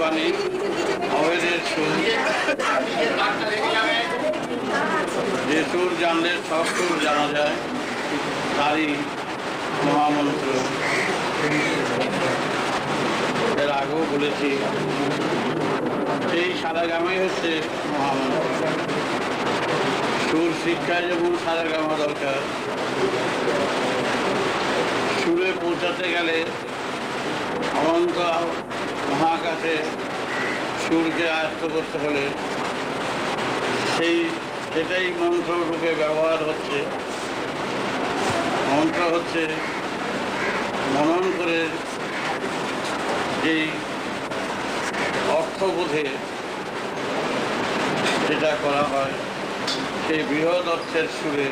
বাণী অবেদের যে সুর জানলে সব সুর জানা যায় তারই মহামন্ত্র এর আগেও বলেছি সেই সারাগামাই হচ্ছে মহামন্ত্র সুর শিক্ষায় যেমন সারাগামা দরকার। সুরে পৌঁছাতে গেলে অনন্ত মহাকাশে সুরকে আয়ত্ত করতে হলে সেই, সেটাই মন্ত্র রূপে ব্যবহার হচ্ছে। মন্ত্র হচ্ছে মনন করে যেই অর্থবোধে যেটা করা হয়, সেই বৃহৎ অর্থের সুরে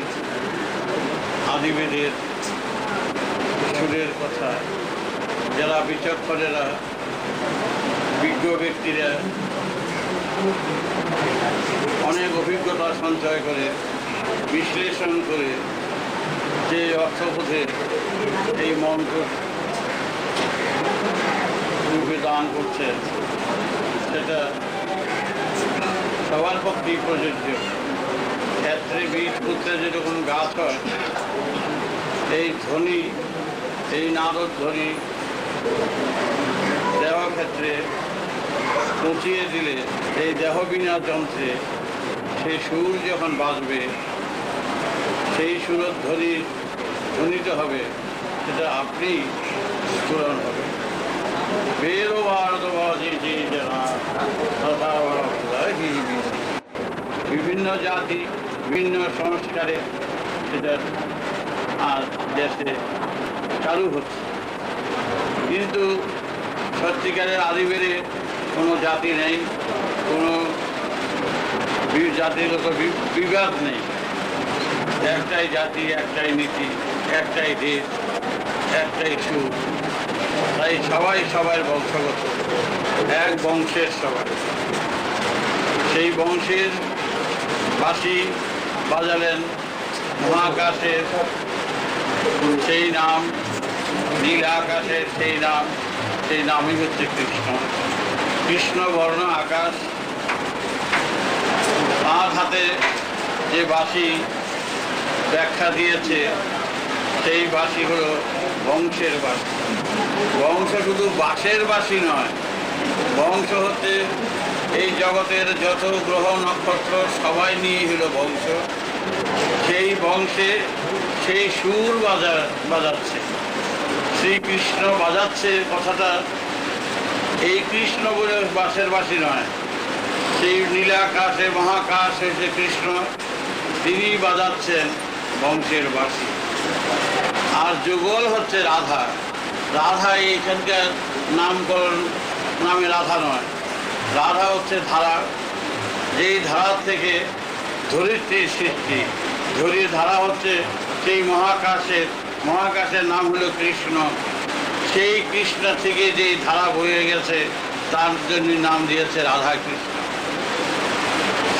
আদিবেদের সুরের কথা। যারা বিচক্ষণেরা, বিজ্ঞ ব্যক্তিরা অনেক অভিজ্ঞতা সঞ্চয় করে, বিশ্লেষণ করে যে অর্থবোধে এই মন্ত্র রূপে দান করছে সেটা সবার পক্ষেই প্রযোজ্য। ক্ষেত্রে বীজ পুত্রে যেরকম গাছ হয়, এই ধ্বনি এই নারদ ধ্বনি দেওয়া ক্ষেত্রে পচিয়ে দিলে এই দেহবিনা যন্ত্রে সেই সুর যখন বাজবে, সেই সুরধ্বনি ধ্বনিত হবে, সেটা আপনি স্ফুরণ হবে। বিভিন্ন জাতি বিভিন্ন সংস্কারে আর দেশে চালু হচ্ছে। কিন্তু সত্যিকারের আদিবেরে কোনো জাতি নেই, কোনো বি- বিবাদ নেই। একটাই জাতি, একটাই নীতি, একটাই দেশ, একটাই সুর তাই সবাই সবার বংশগত। এক বংশের সবাই। সেই বংশের বাসি বাজালেন মহাকাশের সেই নাম, নীল আকাশের সেই নাম, সেই নামই হচ্ছে কৃষ্ণ। কৃষ্ণ বর্ণ আকাশ, তার হাতে যে বাঁশি ব্যাখ্যা দিয়েছে, সেই বাঁশি হলো বংশের বাঁশি বংশ শুধু বাঁশের বাঁশি নয়, বংশ হচ্ছে এই জগতের যত গ্রহ নক্ষত্র, সবাই নিয়ে হলো বংশ। সেই বংশে সেই সুর বাজা, বাজাচ্ছে। শ্রীকৃষ্ণ বাজাচ্ছে কথাটা। এই কৃষ্ণ বলে বাঁশের বাসী নয়, সেই নীলাকাশে মহাকাশে যে কৃষ্ণ, তিনি বাজাচ্ছেন বংশের বাসী আর যুগল হচ্ছে রাধা। রাধা এইখানকার নামকরণ নামে রাধা নয়। রাধা হচ্ছে ধারা। যেই ধারা থেকে ধরিত্রীর সৃষ্টি ধরির ধারা হচ্ছে সেই মহাকাশের মহাকাশের নাম হলো কৃষ্ণ। সেই কৃষ্ণ থেকে যেই ধারা বয়ে গেছে, তার জন্য নাম দিয়েছে রাধা কৃষ্ণ।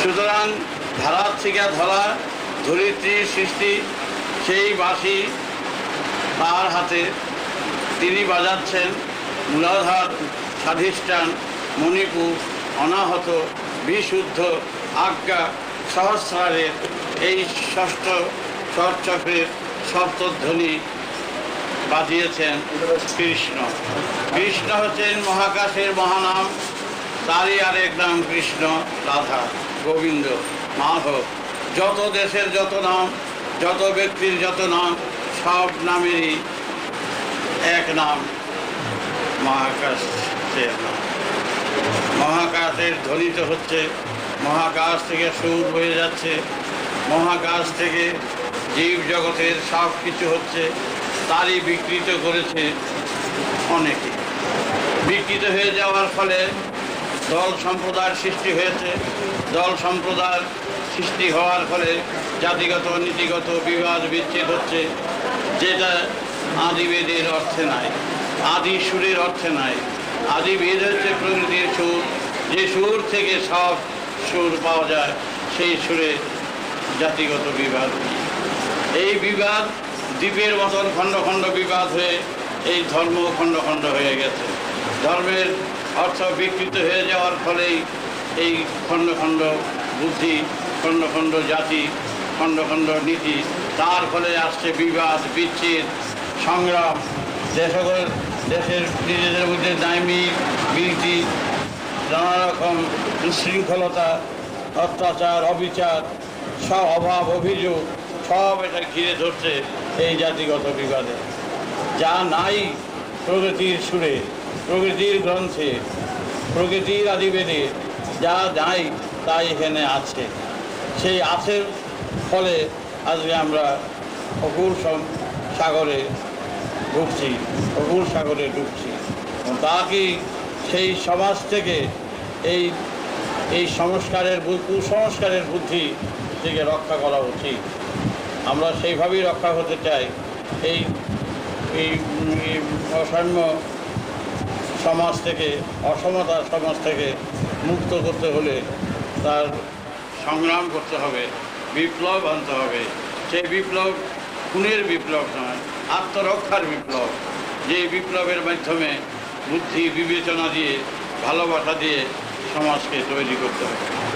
সুতরাং ধারার থেকে ধরা, ধরিত্রীর সৃষ্টি, সেই বাঁশি তার হাতে তিনি বাজাচ্ছেন মূলাধার স্বাধিষ্ঠান মণিপুর, অনাহত, বিশুদ্ধ, আজ্ঞা, সহস্রারের এই ষষ্ঠ স্বরচক্রের সপ্তধ্বনি বাজিয়েছেন কৃষ্ণ। কৃষ্ণ হচ্ছেন মহাকাশের মহানাম, তারই আরেক নাম কৃষ্ণ, রাধা, গোবিন্দ, মাধব। যত দেশের যত নাম, যত ব্যক্তির যত নাম, সব নামেরই এক নাম মহাকাশের নাম মহাকাশের ধ্বনিত হচ্ছে, মহাকাশ থেকে সুর হয়ে যাচ্ছে, মহাকাশ থেকে জীব জগতের সব কিছু হচ্ছে, তারই বিকৃত করেছে অনেকে। বিকৃত হয়ে যাওয়ার ফলে দল সম্প্রদায়ের সৃষ্টি হয়েছে। দল সম্প্রদায়ের সৃষ্টি হওয়ার ফলে জাতিগত, নীতিগত বিবাদ বিচ্ছেদ হচ্ছে। যেটা আদিবেদের অর্থে নাই, আদি সুরের অর্থে নাই, আদি বেদ হচ্ছে প্রকৃতির সুর, যে সুর থেকে সব সুর পাওয়া যায়, সেই সুরে জাতিগত বিবাদ। এই বিবাদ দ্বীপের মতন খণ্ড খণ্ড বিবাদ হয়ে এই ধর্ম খণ্ড খণ্ড হয়ে গেছে। ধর্মের অর্থ বিকৃত হয়ে যাওয়ার ফলেই এই খণ্ড খণ্ড বুদ্ধি, খণ্ড খণ্ড জাতি, খণ্ড খণ্ড নীতি, তার ফলে আসছে বিবাদ, বিচ্ছেদ সংগ্রাম দেশের দেশের নিজেদের মধ্যে দায়মি বিরতি নানা রকম উশৃঙ্খলতা অত্যাচার, অবিচার, সব অভাব, অভিযোগ, সব এটা ঘিরে ধরছে এই জাতিগত বিবাদে। যা নাই প্রগতির সুরে, প্রকৃতির গ্রন্থে, প্রকৃতির আদিবেদে, যা নাই তাই এখানে আছে। সেই আছের ফলে আজকে আমরা সম- সাগরে ঢুকছি অকুল সাগরে ঢুকছি এবং তা সেই সমাজ থেকে এই এই সংস্কারের কুসংস্কারের বুদ্ধি থেকে রক্ষা করা উচিত? আমরা সেইভাবেই রক্ষা হতে চাই। এই এই অসাম্য সমাজ থেকে অসমতার সমাজ থেকে মুক্ত করতে হলে তার সংগ্রাম করতে হবে, বিপ্লব আনতে হবে। সেই বিপ্লব খুনের বিপ্লব নয়। আত্মরক্ষার বিপ্লব। যে বিপ্লবের মাধ্যমে বুদ্ধি বিবেচনা দিয়ে ভালোবাসা দিয়ে সমাজকে তৈরি করতে হবে।